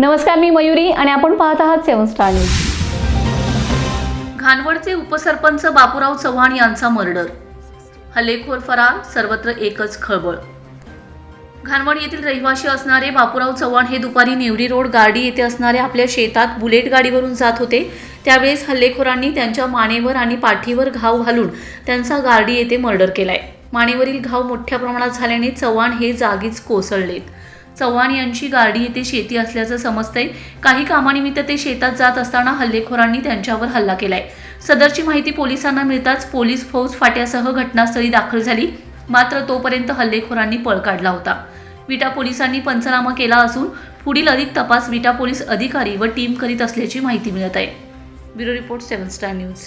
नमस्कार मी मयुरी आणि आपण पाहत आहात सेवन स्टार न्यूज. घानवडचे उपसरपंच बापूराव चव्हाण यांचा मर्डर. हल्लेखोर फरार सर्वत्र एकच खळबळ. घानवड येथील रहिवासी असणारे बापूराव चव्हाण हे दुपारी नेवरी रोड गार्डी येथे असणाऱ्या आपल्या शेतात बुलेट गाडीवरून जात होते. त्यावेळेस हल्लेखोरांनी त्यांच्या मानेवर आणि पाठीवर घाव घालून त्यांचा गार्डी येथे मर्डर केलाय. मानेवरील घाव मोठ्या प्रमाणात झाल्याने चव्हाण हे जागीच कोसळलेत. चव्हाण यांची गाडी येथे शेती असल्याचं समजतंय. काही कामानिमित्त ते शेतात जात असताना हल्लेखोरांनी त्यांच्यावर हल्ला केलाय. सदरची माहिती पोलिसांना मिळताच पोलीस फौज फाट्यासह घटनास्थळी दाखल झाली. मात्र तोपर्यंत हल्लेखोरांनी पळ काढला होता. विटा पोलिसांनी पंचनामा केला असून पुढील अधिक तपास विटा पोलीस अधिकारी व टीम करीत असल्याची माहिती मिळत आहे. Bureau report seven star news.